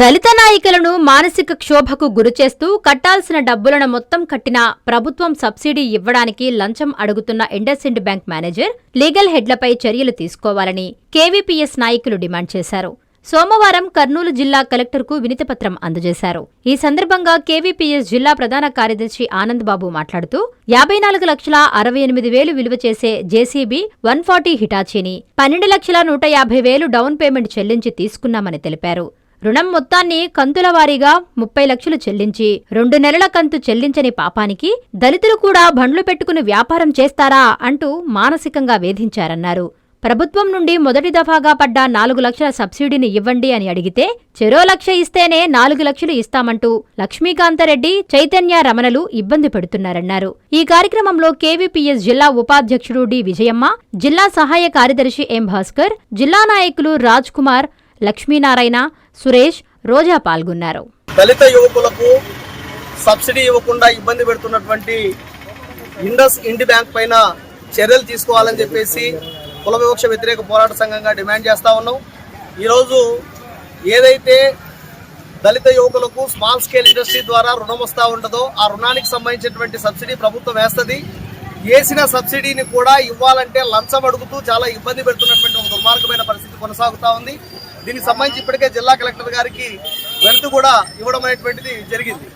దళిత నాయకులను మానసిక క్షోభకు గురిచేస్తూ కట్టాల్సిన డబ్బులను మొత్తం కట్టిన ప్రభుత్వం సబ్సిడీ ఇవ్వడానికి లంచం అడుగుతున్న ఇండస్ఇండ్ బ్యాంక్ మేనేజర్ లీగల్ హెడ్లపై చర్యలు తీసుకోవాలని కేవీపీఎస్ నాయకులు డిమాండ్ చేశారు. సోమవారం కర్నూలు జిల్లా కలెక్టర్కు వినతిపత్రం అందజేశారు. ఈ సందర్భంగా కేవీపీఎస్ జిల్లా ప్రధాన కార్యదర్శి ఆనంద్ బాబు మాట్లాడుతూ యాభై నాలుగు లక్షల అరవై ఎనిమిది వేలు విలువ చేసే జేసీబీ వన్ ఫార్టీ హిటాచీని పన్నెండు లక్షల నూట యాభై వేలు డౌన్ పేమెంట్ చెల్లించి తీసుకున్నామని తెలిపారు. రుణం మొత్తాన్ని కంతుల వారీగా ముప్పై లక్షలు చెల్లించి రెండు నెలల కంతు చెల్లించని పాపానికి దళితులు కూడా బండ్లు పెట్టుకుని వ్యాపారం చేస్తారా అంటూ మానసికంగా వేధించారన్నారు. ప్రభుత్వం నుండి మొదటి దఫాగా పడ్డ నాలుగు లక్షల సబ్సిడీని ఇవ్వండి అని అడిగితే చెరో లక్ష ఇస్తేనే నాలుగు లక్షలు ఇస్తామంటూ లక్ష్మీకాంతరెడ్డి చైతన్య రమణలు ఇబ్బంది పెడుతున్నారన్నారు. ఈ కార్యక్రమంలో కేవీపీఎస్ జిల్లా ఉపాధ్యక్షుడు డి. విజయమ్మ జిల్లా సహాయ కార్యదర్శి ఎం. భాస్కర్ జిల్లా నాయకులు రాజ్ కుమార్ లక్ష్మీనారాయణ సురేష్ రోజా పాల్గొన్నారు. దళిత యువకులకు సబ్సిడీ ఇవ్వకుండా ఇబ్బంది పెడుతున్నటువంటి ఇండస్ ఇండి బ్యాంక్ పైన చర్యలు తీసుకోవాలని చెప్పేసి కుల వివక్ష వ్యతిరేక పోరాట సంఘంగా డిమాండ్ చేస్తా ఉన్నాం. ఈరోజు ఏదైతే దళిత యువకులకు స్మాల్ స్కేల్ ఇండస్ట్రీ ద్వారా రుణం వస్తూ ఉంటుందో ఆ రుణానికి సంబంధించినటువంటి సబ్సిడీ ప్రభుత్వం వేస్తుంది. వేసిన సబ్సిడీని కూడా ఇవ్వాలంటే లంచం అడుగుతూ చాలా ఇబ్బంది పెడుతున్నటువంటి ఒక దుర్మార్గమైన పరిస్థితి కొనసాగుతా ఉంది. దీనికి సంబంధించి ఇప్పటికే జిల్లా కలెక్టర్ గారికి వెళ్తూ కూడా ఇవ్వడం అనేటువంటిది జరిగింది.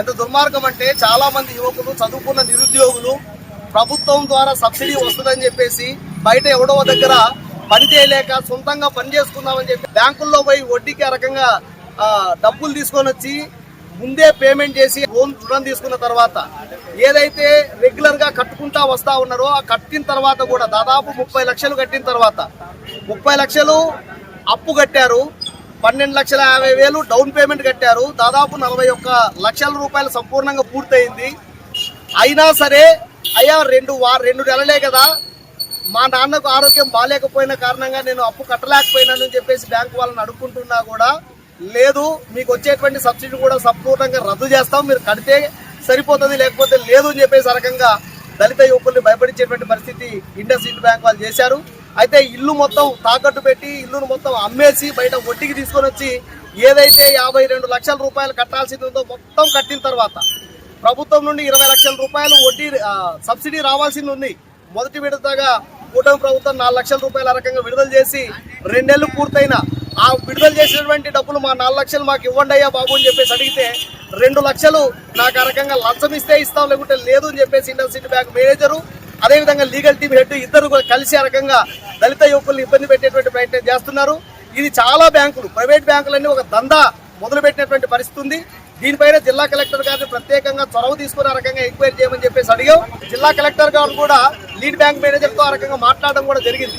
ఎంత దుర్మార్గం అంటే చాలా మంది యువకులు చదువుకున్న నిరుద్యోగులు ప్రభుత్వం ద్వారా సబ్సిడీ వస్తుందని చెప్పేసి బయట ఎవడో దగ్గర పని చేయలేక సొంతంగా పని చేసుకుందామని చెప్పి బ్యాంకుల్లో పోయి వడ్డీకి ఆ రకంగా డబ్బులు తీసుకొని వచ్చి ముందే పేమెంట్ చేసి లోన్ రుణం తీసుకున్న తర్వాత ఏదైతే రెగ్యులర్గా కట్టుకుంటా వస్తా ఉన్నారో ఆ కట్టిన తర్వాత కూడా దాదాపు ముప్పై లక్షలు కట్టిన తర్వాత ముప్పై లక్షలు అప్పు కట్టారు. పన్నెండు లక్షల యాభై వేలు డౌన్ పేమెంట్ కట్టారు. దాదాపు నలభై ఒక్క లక్షల రూపాయలు సంపూర్ణంగా పూర్తయింది. అయినా సరే అయ్యా రెండు వార రెండు నెలలే కదా. మా నాన్నకు ఆరోగ్యం బాగాలేకపోయిన కారణంగా నేను అప్పు కట్టలేకపోయినానని చెప్పేసి బ్యాంకు వాళ్ళని అడుక్కుంటున్నా కూడా లేదు. మీకు వచ్చేటువంటి సబ్సిడీ కూడా సంపూర్ణంగా రద్దు చేస్తాం. మీరు కడితే సరిపోతుంది లేకపోతే లేదు అని చెప్పేసి రకంగా దళిత యువకుల్ని భయపడించేటువంటి పరిస్థితి ఇండస్ ఇండ్ బ్యాంక్ వాళ్ళు చేశారు. అయితే ఇల్లు మొత్తం తాకట్టు పెట్టి ఇల్లును మొత్తం అమ్మేసి బయట వడ్డీకి తీసుకొని వచ్చి ఏదైతే యాభై రెండు లక్షల రూపాయలు కట్టాల్సింది ఉందో మొత్తం కట్టిన తర్వాత ప్రభుత్వం నుండి ఇరవై లక్షల రూపాయలు వడ్డీ సబ్సిడీ రావాల్సింది ఉంది. మొదటి విడతగా కూటమి ప్రభుత్వం నాలుగు లక్షల రూపాయల రకంగా విడుదల చేసి రెండేళ్ళు పూర్తయిన ఆ విడుదల చేసినటువంటి డబ్బులు మా నాలుగు లక్షలు మాకు ఇవ్వండి అయ్యా బాబు అని చెప్పేసి అడిగితే రెండు లక్షలు నాకు ఆ రకంగా లంచం ఇస్తే ఇస్తాం లేకుంటే లేదు అని చెప్పేసి ఇండస్ట్రీ బ్యాంక్ మేనేజరు అదేవిధంగా లీగల్ టీం హెడ్ ఇద్దరు కూడా కలిసి ఆ రకంగా దళిత యువకుల్ని ఇబ్బంది పెట్టేటువంటి ప్రయత్నం చేస్తున్నారు. ఇది చాలా బ్యాంకులు ప్రైవేట్ బ్యాంకులన్నీ ఒక దందా మొదలుపెట్టినటువంటి పరిస్థితి ఉంది. దీనిపైన జిల్లా కలెక్టర్ గారిని ప్రత్యేకంగా చొరవ తీసుకుని ఆ రకంగా ఎంక్వైరీ చేయమని చెప్పేసి అడిగాం. జిల్లా కలెక్టర్ గారు కూడా లీడ్ బ్యాంక్ మేనేజర్తో ఆ రకంగా మాట్లాడడం కూడా జరిగింది.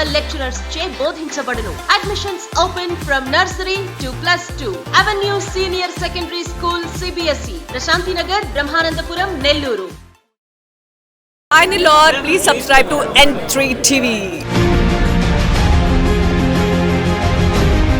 level lecturers చే బోధించబడును. Admissions open from nursery to plus two avenue senior secondary school CBSE Prashanti Nagar Brahmanandapuram Nellore Hi Nilor, please subscribe to N3 TV.